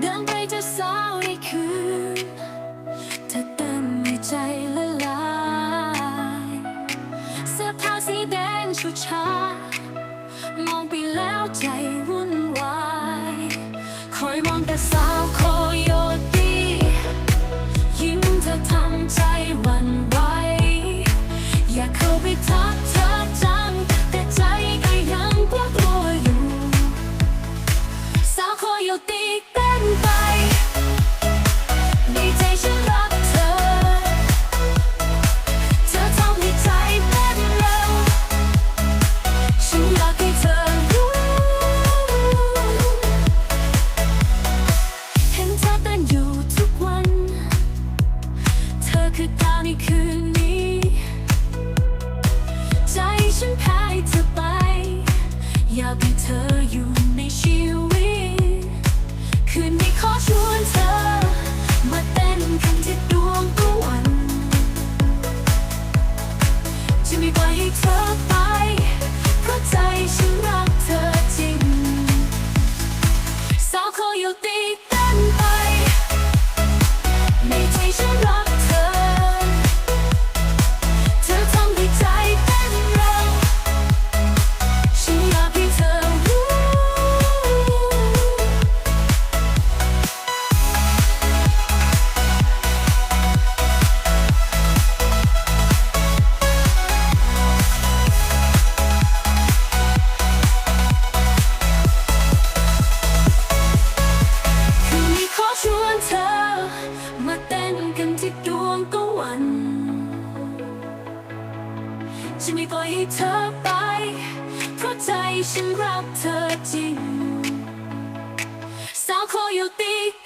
เดินไปจะสาวในคืนเธอเต้นในใจละลายเสื้อผ้าสีแดงชุดชามองไปแล้วใจวุ่นวายคอยมองแต่สาวโคโยตียิ้มเธอทำใจวั่นไหวอยากเข้าไปทัก ในคืนนี้ ใจฉันแพ้ให้เธอไป อยากให้เธออยู่ในชีวิต คืนนี้ขอชวนเธอ มาเต้นกันที่ดวงตะวัน จะไม่ปล่อยให้เธอไป เพราะใจฉันรักเธอจริงสาวโคโยตีเจะไม่ปล่อยให้เธอไป เพราะใจฉันรักเธอจริง สาวโคโยตีเต้นไป